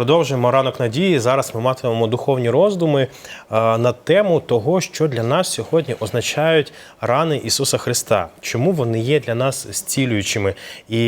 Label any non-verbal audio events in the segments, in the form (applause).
Продовжуємо ранок надії. Зараз ми матимемо духовні роздуми на тему того, що для нас сьогодні означають рани Ісуса Христа. Чому вони є для нас зцілюючими, і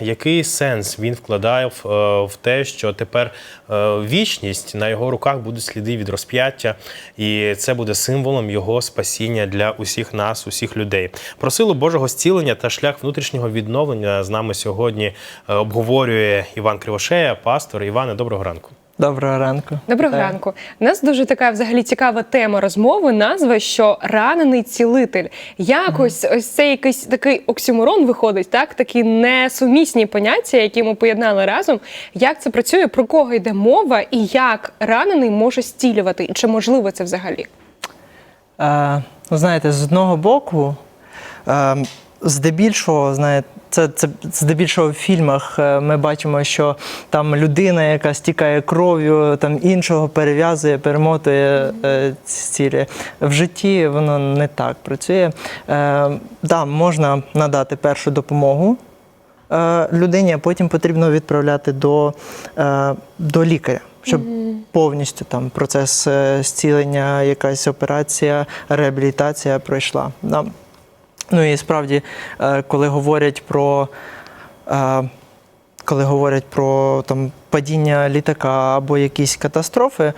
який сенс він вкладає в, е, те, що тепер е, вічність на його руках будуть сліди від розп'яття, і це буде символом його спасіння для усіх нас, усіх людей. Про силу Божого зцілення та шлях внутрішнього відновлення з нами сьогодні е, обговорює Іван Кривошея, пастор. Іване, доброго ранку. Доброго ранку. Доброго Вітаю. ранку. У нас дуже така взагалі цікава тема розмови. Назва що ранений цілитель. Якось ось це якийсь такий оксюморон виходить, так такі несумісні поняття, які ми поєднали разом. Як це працює, про кого йде мова, і як ранений може зцілювати, і чи можливо це взагалі? Е, ну, знаєте, з одного боку, е, здебільшого, знаєте, це, це здебільшого в фільмах е, ми бачимо, що там людина, яка стікає кров'ю, там іншого перев'язує, перемотує е, цілі. В житті воно не так працює. Е, да, можна надати першу допомогу людині, а потім потрібно відправляти до, до лікаря, щоб повністю там процес зцілення, якась операція, реабілітація пройшла. Ну і справді, е, коли говорять про. е, Коли говорять про там падіння літака або якісь катастрофи, е,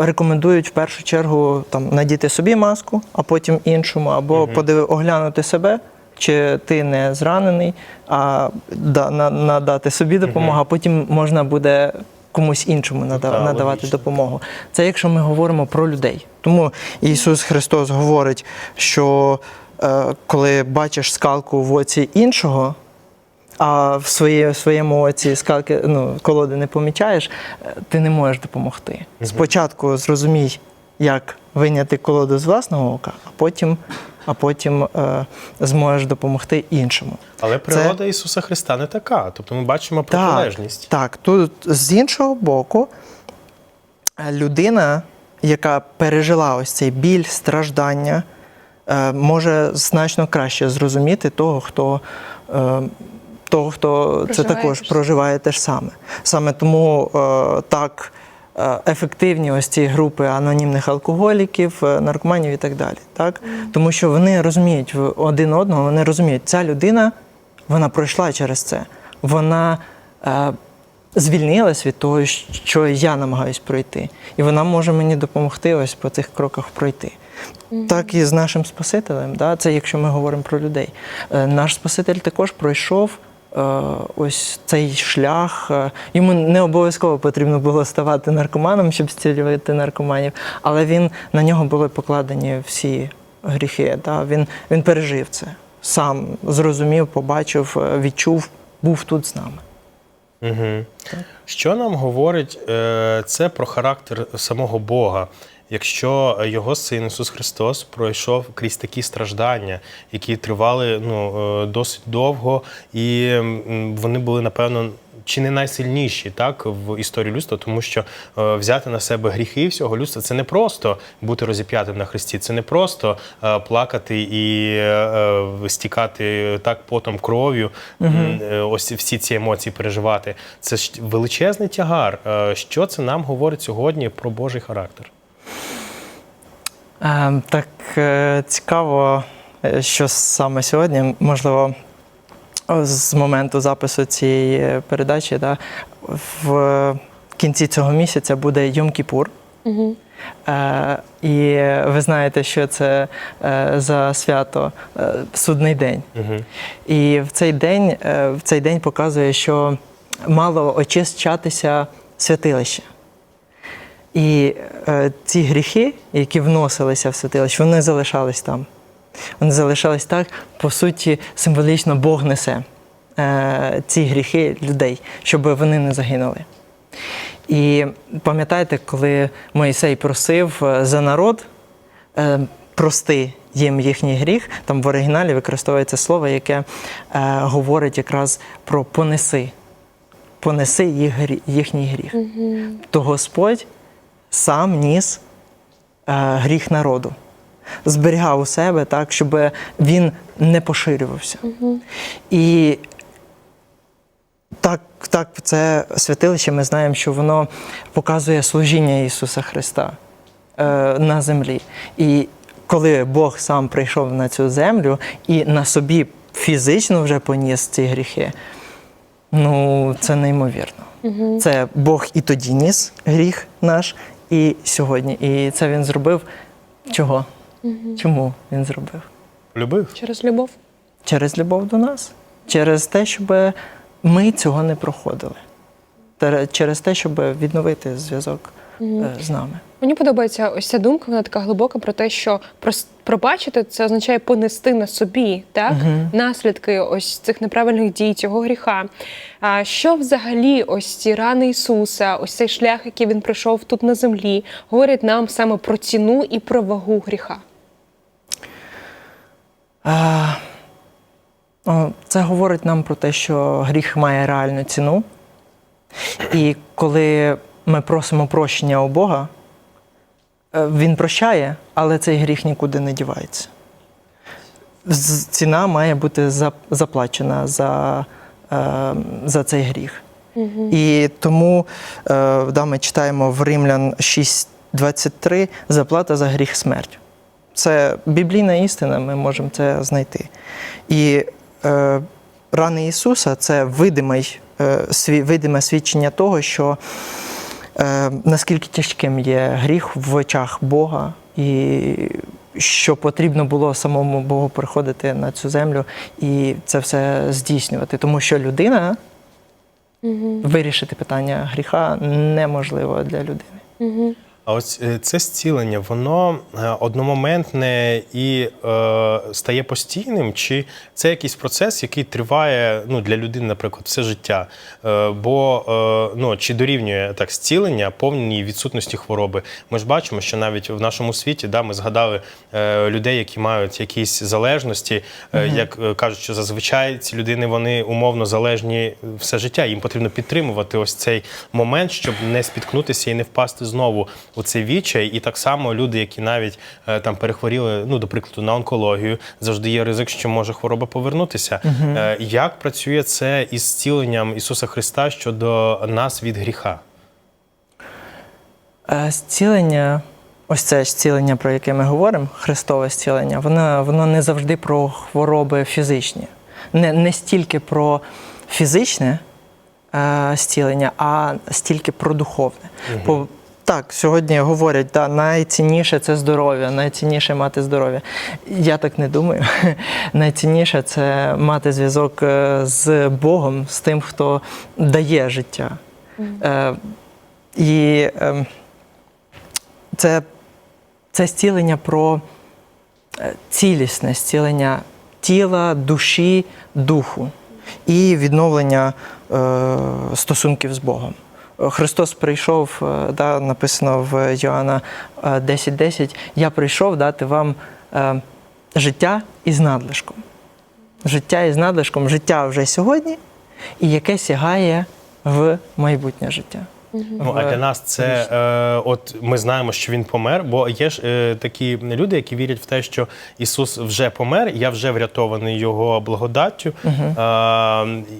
рекомендують в першу чергу там надіти собі маску, а потім іншому, або подиви, оглянути себе, чи ти не зранений, а да, на, надати собі допомогу, а потім можна буде комусь іншому нада- Так, надавати логічно. допомогу. Це якщо ми говоримо про людей. Тому Ісус Христос говорить, що коли бачиш скалку в оці іншого, а в своє, своєму оці скалки, ну, колоди не помічаєш, е, ти не можеш допомогти. Спочатку зрозумій, як виняти колоду з власного ока, а потім, а потім е, зможеш допомогти іншому. Але природа Ісуса Христа не така. Тобто ми бачимо протилежність. Так, так. Тут з іншого боку, е, людина, яка пережила ось цей біль, страждання, е, може значно краще зрозуміти того, хто. е, Того, хто це також те проживає те ж саме. Саме тому е, так е, ефективні ось ці групи анонімних алкоголіків, е, наркоманів і так далі. Так? Тому що вони розуміють один одного, вони розуміють, ця людина вона пройшла через це. Вона е, звільнилась від того, що я намагаюсь пройти. І вона може мені допомогти ось по цих кроках пройти. Так і з нашим Спасителем. Да? Це якщо ми говоримо про людей. Е, наш Спаситель також пройшов. е, Ось цей шлях. Е, Йому не обов'язково потрібно було ставати наркоманом, щоб зцілювати наркоманів, але він на нього були покладені всі гріхи. Да? Він, він пережив це, сам зрозумів, побачив, відчув, був тут з нами. Угу. Що нам говорить е, це про характер самого Бога? Якщо його син Ісус Христос пройшов крізь такі страждання, які тривали ну, е, досить довго, і вони були, напевно, чи не найсильніші так в історії людства, тому що е, взяти на себе гріхи всього людства це не просто бути розіп'ятим на хресті, це не просто е, плакати і е, е, стікати так потом кров'ю. м, е, Ось всі ці емоції переживати. Це ж величезний тягар. Е, Що це нам говорить сьогодні про Божий характер? Е, Так е, цікаво, е, що саме сьогодні, можливо, з моменту запису цієї передачі, да, в кінці цього місяця буде Йом-Кіпур. Угу. Е, І ви знаєте, що це за свято судний день. Угу. І в цей день, в цей день показує, що мало очищатися святилище. І е, ці гріхи, які вносилися в святилище, вони залишались там. Вони залишались так, по суті, символічно Бог несе е, ці гріхи людей, щоб вони не загинули. І пам'ятаєте, коли Моїсей просив е, за народ е, прости їм їхній гріх, там в оригіналі використовується слово, яке е, говорить якраз про понеси. Понеси їх, їхній гріх. То Господь сам ніс е, гріх народу. Зберігав у себе так, щоб він не поширювався. І так, так, це святилище, ми знаємо, що воно показує служіння Ісуса Христа е, на землі. І коли Бог сам прийшов на цю землю і на собі фізично вже поніс ці гріхи, ну це неймовірно. Це Бог і тоді ніс гріх наш, і сьогодні. І це він зробив чого? Чому він зробив? Любив? Через любов. Через любов до нас, через те, щоб ми цього не проходили, через те, щоб відновити зв'язок е, з нами. Мені подобається ось ця думка, вона така глибока про те, що пробачити це означає понести на собі так наслідки ось цих неправильних дій, цього гріха. А що взагалі ось ці рани Ісуса, ось цей шлях, який він пройшов тут на землі, говорять нам саме про ціну і про вагу гріха? А, Це говорить нам про те, що гріх має реальну ціну. І коли ми просимо прощення у Бога, е, Він прощає, але цей гріх нікуди не дівається. Ціна має бути заплачена за, е, за цей гріх. І тому е, да, ми читаємо в Римлян 6.23 заплата за гріх смерть. Це біблійна істина, ми можемо це знайти. І е, рани Ісуса це видимий, е, видиме свідчення того, що наскільки тяжким є гріх в очах Бога, і що потрібно було самому Богу приходити на цю землю і це все здійснювати. Тому що людина вирішити питання гріха неможливо для людини. А ось е, це зцілення, воно е, одномоментне і е, стає постійним, чи це якийсь процес, який триває ну, для людини, наприклад, все життя? Е, бо е, ну, чи дорівнює так зцілення повній відсутності хвороби? Ми ж бачимо, що навіть в нашому світі да, ми згадали е, людей, які мають якісь залежності, е, як е, кажуть, що зазвичай ці людини вони умовно залежні все життя. Їм потрібно підтримувати ось цей момент, щоб не спіткнутися і не впасти знову у цей відчай. І так само люди, які навіть е, там перехворіли, ну до прикладу, на онкологію, завжди є ризик, що може хвороба повернутися. Е, Як працює це із зціленням Ісуса Христа щодо нас від гріха? Е, Зцілення, ось це зцілення, про яке ми говоримо, Христове зцілення, воно, воно не завжди про хвороби фізичні. Не, не стільки про фізичне е, зцілення, а стільки про духовне. Бо, так, сьогодні говорять, да, найцінніше це здоров'я, найцінніше мати здоров'я. Я так не думаю. (laughs) Найцінніше це мати зв'язок е, з Богом, з тим, хто дає життя. Е, і е, це, це зцілення про цілісне зцілення тіла, душі, духу і відновлення е, стосунків з Богом. Христос прийшов, е, да, написано в Йоанна е, 10.10, я прийшов дати вам е, життя із надлишком. Життя із надлишком, життя вже сьогодні, і яке сягає в майбутнє життя. Ну а для нас це е, от ми знаємо, що він помер, бо є ж е, такі люди, які вірять в те, що Ісус вже помер, я вже врятований його благодаттю, е,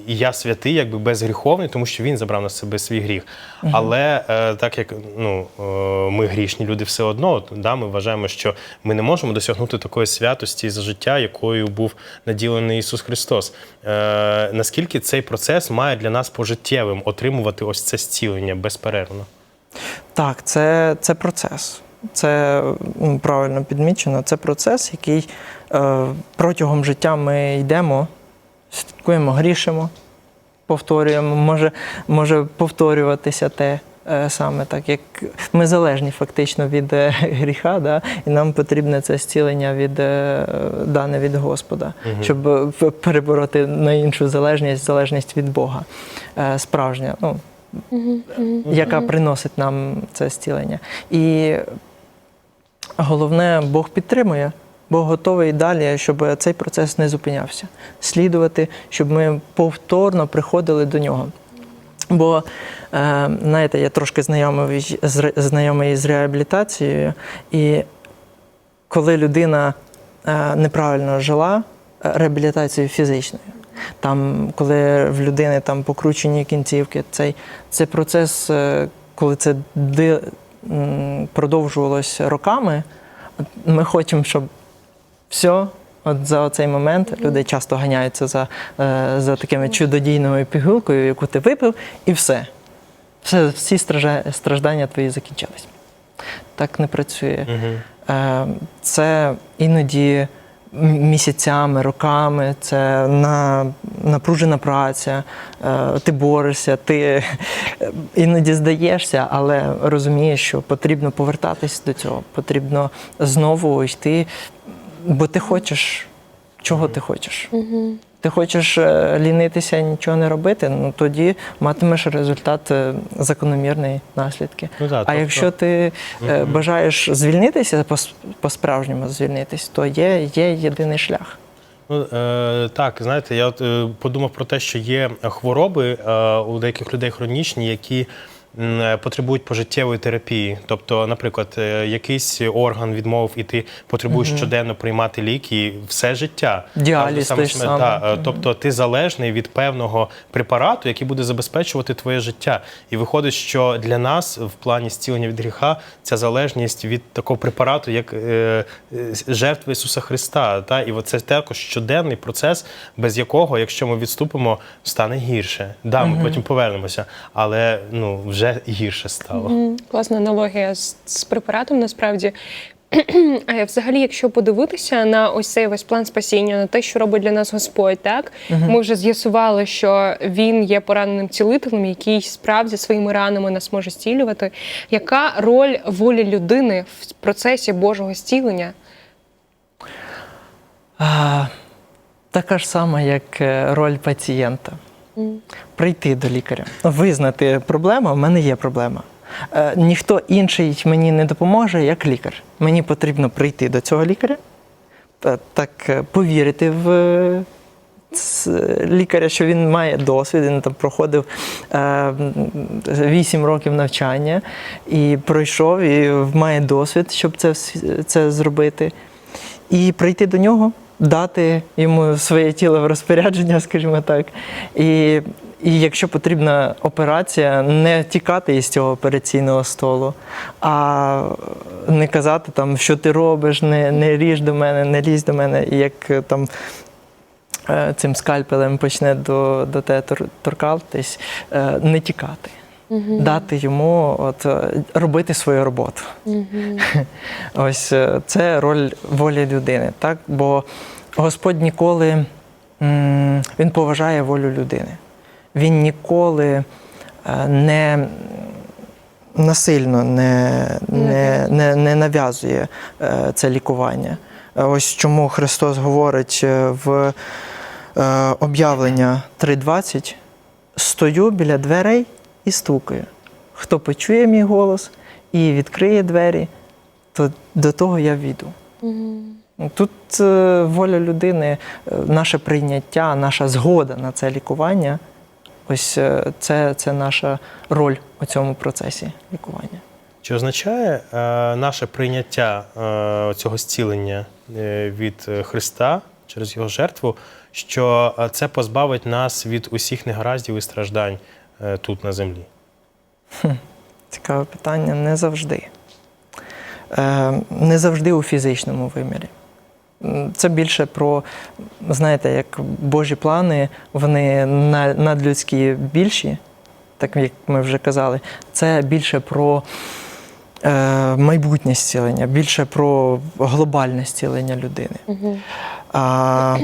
я святий, якби безгріховний, тому що він забрав на себе свій гріх. Але е, так як ну е, ми грішні люди, все одно, да, ми вважаємо, що ми не можемо досягнути такої святості за життя, якою був наділений Ісус Христос. Е, наскільки цей процес має для нас пожиттєвим отримувати ось це зцілення безперервно? Так, це, це процес. Це правильно підмічено. Це процес, який е, протягом життя ми йдемо, слідкуємо, грішимо, повторюємо. Може, може повторюватися те саме так, як ми залежні фактично від е, гріха, да? і нам потрібне це зцілення від е, дане від Господа, щоб е, перебороти на іншу залежність, залежність від Бога. Е, справжня. Ну, яка приносить нам це зцілення. І головне, Бог підтримує. Бог готовий далі, щоб цей процес не зупинявся. Слідувати, щоб ми повторно приходили до нього. Бо, е, знаєте, я трошки знайомий знайомий з реабілітацією, і коли людина е, неправильно жила, е, реабілітацією фізичною, Там, коли в людини там покручені кінцівки, цей, цей процес, коли це продовжувалось роками, ми хочемо, щоб все. От за цей момент люди часто ганяються за, е, за такими чудодійною пігулкою, яку ти випив, і все. все всі страждання твої закінчились. Так не працює. Угу. Е, Це іноді місяцями, роками, це на, напружена праця, е, ти борешся, ти іноді здаєшся, але розумієш, що потрібно повертатись до цього, потрібно знову йти, бо ти хочеш, чого ти хочеш. Ти хочеш е, лінитися, нічого не робити, ну тоді матимеш результат е, закономірний наслідки. Ну да, а тобто- якщо ти е, бажаєш звільнитися, по-справжньому звільнитись, то є, є єдиний шлях. Ну, е, так, знаєте, я от, подумав про те, що є хвороби е, у деяких людей хронічні, які потребують пожиттєвої терапії. Тобто, наприклад, е, якийсь орган відмовив, і ти потребуєш щоденно приймати ліки все життя. Діаліз Саме самий. та, е, Тобто ти залежний від певного препарату, який буде забезпечувати твоє життя. І виходить, що для нас в плані зцілення від гріха ця залежність від такого препарату, як е, е, жертва Ісуса Христа. Та? І це також щоденний процес, без якого, якщо ми відступимо, стане гірше. Да, ми потім повернемося, але ну, вже гірше стало. М, Класна аналогія з, з препаратом насправді. А (clears throat) взагалі, якщо подивитися на ось цей весь план спасіння, на те, що робить для нас Господь, так ми вже з'ясували, що він є пораненим цілителем, який справді своїми ранами нас може зцілювати. Яка роль волі людини в процесі Божого зцілення? А, така ж сама, як е, роль пацієнта. Прийти до лікаря, визнати проблему, в мене є проблема. Е, ніхто інший мені не допоможе, як лікар. Мені потрібно прийти до цього лікаря, так е, повірити в е, лікаря, що він має досвід, він там проходив е, 8 років навчання і пройшов, і має досвід, щоб це, це зробити. І прийти до нього, дати йому своє тіло в розпорядження, (laughs) скажімо так. І, і якщо потрібна операція, не тікати із цього операційного столу, а не казати, там, що ти робиш, не, не ріж до мене, не лізь до мене, і як е, там. е, Цим скальпелем почне до, до тебе торкатись, е, не тікати, дати йому от, е, робити свою роботу. (laughs) Ось е, це роль волі людини, так? Бо Господь ніколи він поважає волю людини. Він ніколи е, не насильно не, не, не, не нав'язує це лікування. Ось чому Христос говорить в об'явлення 3.20 стою біля дверей і стукаю. Хто почує мій голос і відкриє двері, то до того я війду. Тут е, воля людини, е, наше прийняття, наша згода на це лікування. Ось е, це, це наша роль у цьому процесі лікування. Чи означає е, наше прийняття е, цього зцілення е, від Христа через його жертву, що це позбавить нас від усіх негараздів і страждань тут на землі? Цікаве питання не завжди. Е, не завжди у фізичному вимірі. Це більше про, знаєте, як Божі плани, вони надлюдські більші, так як ми вже казали. Це більше про е, майбутнє зцілення, більше про глобальне зцілення людини. А,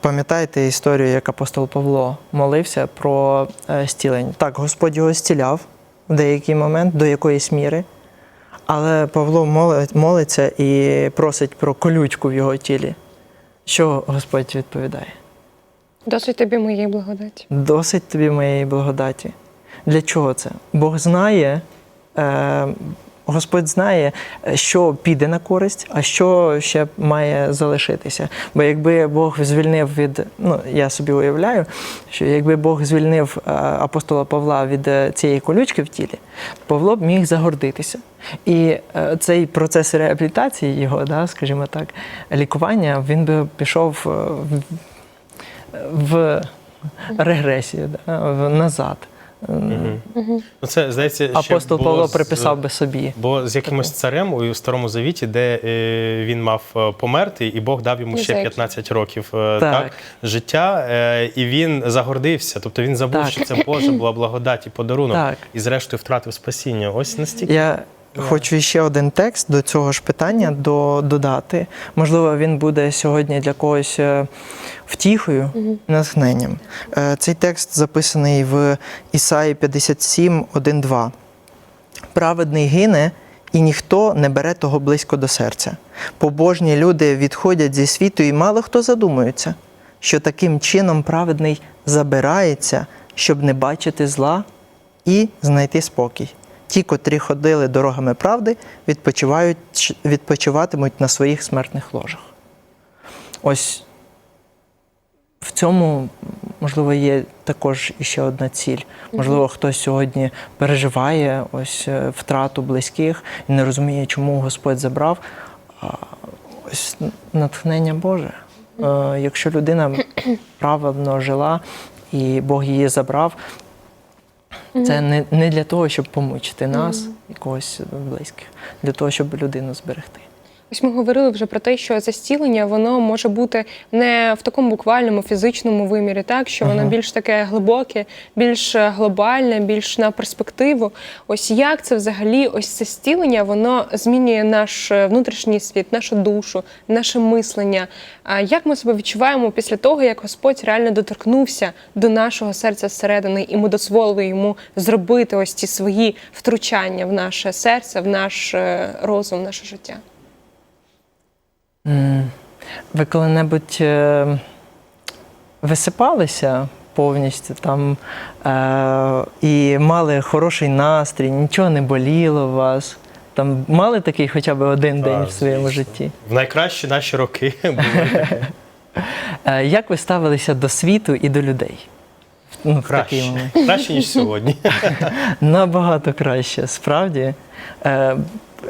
пам'ятаєте історію, як апостол Павло молився про е, зцілення? Так, Господь його зціляв в деякий момент до якоїсь міри. Але Павло молиться і просить про колючку в його тілі. Що Господь відповідає? Досить тобі моєї благодаті. Досить тобі моєї благодаті. Для чого це? Бог знає, е, Господь знає, що піде на користь, а що ще має залишитися. Бо якби Бог звільнив від, ну я собі уявляю, що якби Бог звільнив е, апостола Павла від е, цієї колючки в тілі, Павло б міг загордитися. І е, цей процес реабілітації його, да, скажімо так, лікування, він би пішов в- регресію, да, назад. Ну, це, здається, ще Апостол було Павло з- приписав би собі. Бо з якимось царем у Старому Завіті, де е, він мав е, померти, і Бог дав йому ще Єзекіль. 15 років е, Так. так. життя, е, і він загордився. Тобто він забув, Так. що це Божа була благодать і подарунок, Так. і зрештою втратив спасіння. Ось настільки. Я хочу ще один текст до цього ж питання до, додати. Можливо, він буде сьогодні для когось е, втіхою, натхненням. Е, Цей текст записаний в Ісаї 57, 1, 2. Праведний гине, і ніхто не бере того близько до серця. Побожні люди відходять зі світу, і мало хто задумується, що таким чином праведний забирається, щоб не бачити зла і знайти спокій. Ті, котрі ходили дорогами правди, відпочивають, відпочиватимуть на своїх смертних ложах. Ось в цьому, можливо, є також іще одна ціль. Можливо, хтось сьогодні переживає ось е, втрату близьких і не розуміє, чому Господь забрав. Ось натхнення Боже. Е, Якщо людина (clears throat) правильно жила і Бог її забрав, це не, не для того, щоб помучити нас і когось близьких, для того, щоб людину зберегти. Ось ми говорили вже про те, що застілення воно може бути не в такому буквальному фізичному вимірі, так що воно більш таке глибоке, більш е, глобальне, більш на перспективу. Ось як це взагалі, ось це зцілення, воно змінює наш е, внутрішній світ, нашу душу, наше мислення. А як ми себе відчуваємо після того, як Господь реально доторкнувся до нашого серця зсередини, і ми дозволили йому зробити ось ці свої втручання в наше серце, в наш е, розум, в наше життя? Ви коли-небудь е, висипалися повністю там е, і мали хороший настрій, нічого не боліло вас. Там мали такий хоча б один день Так, в своєму звісно. житті. В найкращі наші роки (laughs) були Е, як ви ставилися до світу і до людей? Ну, в краще, момент. краще ніж сьогодні. (laughs) Набагато краще, справді.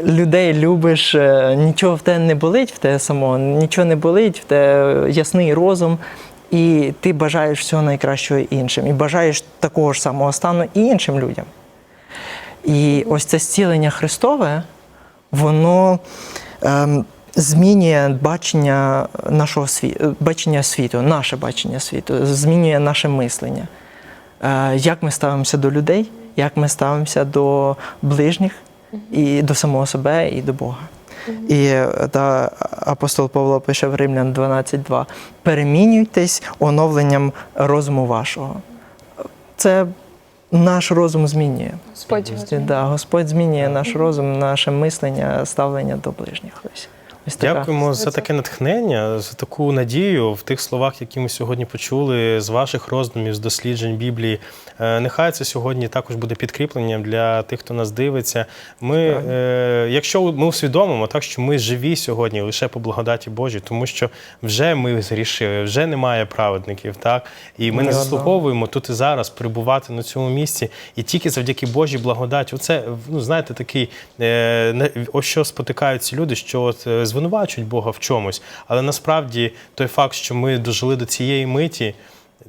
Людей любиш, е, нічого в тебе не болить в тебе самого, нічого не болить, в тебе ясний розум, і ти бажаєш всього найкращого іншим. І бажаєш такого ж самого стану і іншим людям. І ось це зцілення Христове, воно ем, змінює бачення нашого світу, бачення світу, наше бачення світу, змінює наше мислення. Е, як ми ставимося до людей, як ми ставимося до ближніх, і до самого себе, і до Бога. І е, та апостол Павло пише в Римлян 12.2: перемінюйтесь оновленням розуму вашого. Це наш розум змінює. Господь змінює. Да, Господь змінює наш розум, наше мислення, ставлення до ближніх. Ось, ось така. Дякуємо за таке натхнення, за таку надію в тих словах, які ми сьогодні почули з ваших роздумів, з досліджень Біблії. Е, Нехай це сьогодні також буде підкріпленням для тих, хто нас дивиться. Ми, е, якщо ми усвідомимо, так що ми живі сьогодні лише по благодаті Божій, тому що вже ми згрішили, вже немає праведників, так і ми Ні не заслуговуємо тут і зараз перебувати на цьому місці, і тільки завдяки Божій благодаті. Оце ну знаєте, такий е, не- ось що спотикаються люди, що от е, звинувачують Бога в чомусь, але насправді той факт, що ми дожили до цієї миті.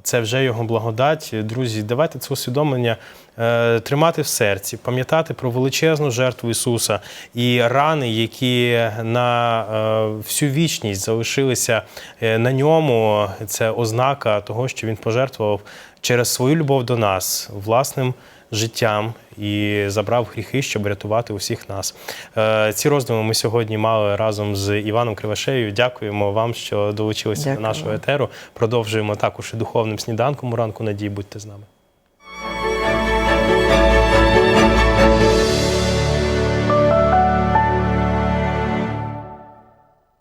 Це вже його благодать. Друзі, давайте це усвідомлення е, тримати в серці, пам'ятати про величезну жертву Ісуса і рани, які на е, всю вічність залишилися е, на ньому. Це ознака того, що він пожертвував через свою любов до нас власним життям і забрав гріхи, щоб рятувати усіх нас. Е, Ці роздуми ми сьогодні мали разом з Іваном Кривошеєю. Дякуємо вам, що долучилися до нашого етеру. Продовжуємо також і духовним сніданком у ранку надії. Будьте з нами.